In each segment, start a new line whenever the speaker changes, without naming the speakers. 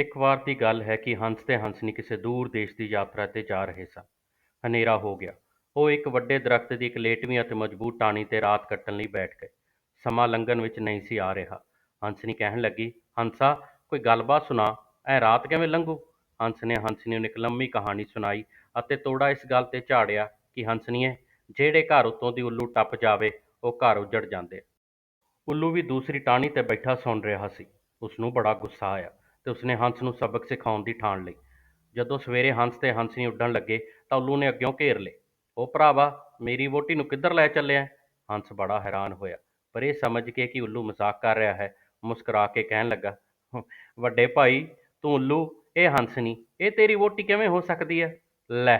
ਇੱਕ ਵਾਰ ਦੀ ਗੱਲ ਹੈ ਕਿ ਹੰਸ ਤੇ ਹੰਸਨੀ ਕਿਸੇ ਦੂਰ ਦੇਸ਼ ਦੀ ਯਾਤਰਾ ਤੇ ਜਾ ਰਹੇ ਸਨ। ਹਨੇਰਾ ਹੋ ਗਿਆ। ਉਹ ਇੱਕ ਵੱਡੇ ਦਰਖਤ ਦੀ ਇੱਕ ਲੇਟਵੀਂ ਅਤੇ ਮਜ਼ਬੂਤ ਟਾਹਣੀ ਤੇ ਰਾਤ ਕੱਟਣ ਲਈ ਬੈਠ ਗਏ। ਸਮਾਂ ਲੰਘਣ ਵਿੱਚ ਨਹੀਂ ਸੀ ਆ ਰਿਹਾ। ਹੰਸਨੀ ਕਹਿਣ ਲੱਗੀ, ਹੰਸਾ, ਕੋਈ ਗੱਲਬਾਤ ਸੁਣਾ ਐਂ ਰਾਤ ਕਿਵੇਂ ਲੰਘੂ? ਹੰਸ ਨੇ ਹੰਸਨੀ ਨੂੰ ਇੱਕ ਲੰਮੀ ਕਹਾਣੀ ਸੁਣਾਈ ਅਤੇ ਤੋੜਾ ਇਸ ਗੱਲ ਤੇ ਝਾੜਿਆ ਕਿ ਹੰਸਨੀਏ, ਜਿਹੜੇ ਘਰ ਉੱਤੋਂ ਦੀ ਉੱਲੂ ਟੱਪ ਜਾਵੇ, ਉਹ ਘਰ ਉੱਜੜ ਜਾਂਦੇ ਉੱਲੂ ਵੀ ਦੂਸਰੀ ਟਾਹਣੀ ਤੇ ਬੈਠਾ ਸੁਣ ਰਿਹਾ ਸੀ। ਉਸ ਨੂੰ ਬੜਾ ਗੁੱਸਾ ਆਇਆ। ਤੇ ਉਸਨੇ ਹੰਸ ਨੂੰ ਸਬਕ ਸਿਖਾਉਣ ਦੀ ਠਾਣ ਲਈ। ਜਦੋਂ ਸਵੇਰੇ ਹੰਸ ਤੇ ਹੰਸਣੀ ਉੱਡਣ ਲੱਗੇ, ਤਾਂ ਉੱਲੂ ਨੇ ਅੱਗਿਓਂ ਘੇਰ ਲਏ। ਉਹ ਭਰਾਵਾ, ਮੇਰੀ ਵੋਟੀ ਨੂੰ ਕਿੱਧਰ ਲੈ ਚੱਲਿਆ? ਹੰਸ ਬੜਾ ਹੈਰਾਨ ਹੋਇਆ, ਪਰ ਇਹ ਸਮਝ ਕੇ ਕਿ ਉੱਲੂ ਮਜ਼ਾਕ ਕਰ ਰਿਹਾ ਹੈ, ਮੁਸਕਰਾ ਕੇ ਕਹਿਣ ਲੱਗਾ, ਵੱਡੇ ਭਾਈ, ਤੂੰ ਉੱਲੂ, ਇਹ ਹੰਸਣੀ ਇਹ ਤੇਰੀ ਵੋਟੀ ਕਿਵੇਂ ਹੋ ਸਕਦੀ ਹੈ? ਲੈ,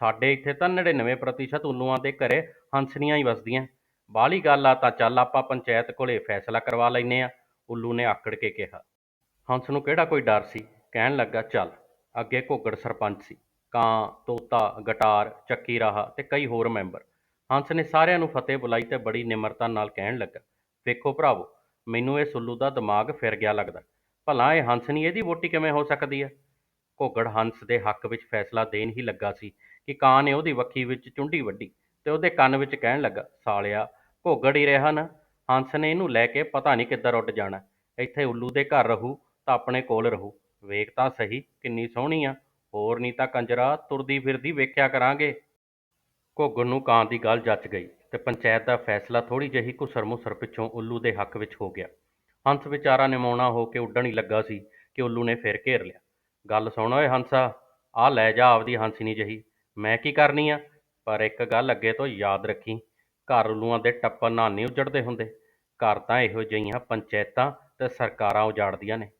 ਸਾਡੇ ਇੱਥੇ ਤਾਂ 99% ਉੱਲੂਆਂ ਦੇ ਘਰੇ ਹੰਸਣੀਆਂ ਹੀ ਵਸਦੀਆਂ। ਬਾਹਲੀ ਗੱਲ ਆ ਤਾਂ ਚੱਲ ਆਪਾਂ ਪੰਚਾਇਤ ਕੋਲੇ ਫੈਸਲਾ ਕਰਵਾ ਲੈਨੇ ਆ ਉੱਲੂ ਨੇ ਆਕੜ ਕੇ ਕਿਹਾ। ਹੰਸ ਨੂੰ ਕਿਹੜਾ ਕੋਈ ਡਰ ਸੀ? ਕਹਿਣ ਲੱਗਾ, ਚੱਲ, ਅੱਗੇ ਘੋਗੜ ਸਰਪੰਚ ਸੀ। ਕਾਂ, ਤੋਤਾ, ਗਟਾਰ, ਚੱਕੀ ਰਾਹਾ ਤੇ ਕਈ ਹੋਰ ਮੈਂਬਰ। ਹੰਸ ਨੇ ਸਾਰਿਆਂ ਨੂੰ ਫਤਿਹ ਬੁਲਾਈ ਤੇ ਬੜੀ ਨਿਮਰਤਾ ਨਾਲ ਕਹਿਣ ਲੱਗਾ, ਵੇਖੋ ਭਰਾਵੋ, ਮੈਨੂੰ ਇਹ ਸੁੱਲੂ ਦਾ ਦਿਮਾਗ ਫਿਰ ਗਿਆ ਲੱਗਦਾ। ਭਲਾ ਇਹ ਹੰਸ ਨਹੀਂ, ਇਹਦੀ ਵੋਟੀ ਕਿਵੇਂ ਹੋ ਸਕਦੀ ਹੈ? ਘੋਗੜ ਹੰਸ ਦੇ ਹੱਕ ਵਿੱਚ ਫੈਸਲਾ ਦੇਣ ਹੀ ਲੱਗਾ ਸੀ ਕਿ ਕਾਂ ਨੇ ਉਹਦੀ ਵੱਖੀ ਵਿੱਚ ਚੁੰਡੀ ਵੱਢੀ ਤੇ ਉਹਦੇ ਕੰਨ ਵਿੱਚ ਕਹਿਣ ਲੱਗਾ, ਸਾਲਿਆ, ਘੋਗੜ ਹੀ ਰਿਹਾ ਨਾ ਹੰਸ ਨੇ ਇਹਨੂੰ ਲੈ ਕੇ ਪਤਾ ਨਹੀਂ ਕਿੱਧਰ ਉੱਡ ਜਾਣਾ। ਇੱਥੇ ਉੱਲੂ ਦੇ ਘਰ ਰਹੂ ਤਾਂ ਆਪਣੇ ਕੋਲ ਰਹੂ। ਵੇਖ ਤਾਂ ਸਹੀ, ਕਿੰਨੀ ਸੋਹਣੀ ਆ। ਹੋਰ ਨਹੀਂ ਤਾਂ ਕੰਜਰਾ ਤੁਰਦੀ ਫਿਰਦੀ ਵੇਖਿਆ ਕਰਾਂਗੇ। ਘੁੱਗਣ ਨੂੰ ਕਾਂ ਦੀ ਗੱਲ ਜੱਚ ਗਈ ਤੇ ਪੰਚਾਇਤ ਦਾ ਫੈਸਲਾ ਥੋੜੀ ਜਿਹੀ ਘੁਸਰ ਮੁਸਰ ਪਿੱਛੋਂ ਉੱਲੂ ਦੇ ਹੱਕ ਵਿੱਚ ਹੋ ਗਿਆ। ਹੰਸ ਵਿਚਾਰਾ ਨਿਮਾਉਣਾ ਹੋ ਕੇ ਉੱਡਣ ਹੀ ਲੱਗਾ ਸੀ ਕਿ ਉੱਲੂ ਨੇ ਫਿਰ ਘੇਰ ਲਿਆ। ਗੱਲ ਸੁਣ ਓਏ ਹੰਸਾ ਆ ਲੈ ਜਾ ਆਪਦੀ ਹੰਸਨੀ ਜਹੀ। ਮੈਂ ਕੀ ਕਰਨੀ ਆ? ਪਰ ਇੱਕ ਗੱਲ ਅੱਗੇ ਤੋਂ ਯਾਦ ਰੱਖੀ। ਘਰ ਉੱਲੂਆਂ ਦੇ ਟੱਪਣ ਨਾਲ ਨਹੀਂ ਉੱਜੜਦੇ ਹੁੰਦੇ। ਘਰ ਤਾਂ ਇਹੋ ਜਿਹੀਆਂ ਪੰਚਾਇਤਾਂ ਤੇ ਸਰਕਾਰਾਂ ਉਜਾੜਦੀਆਂ ਨੇ।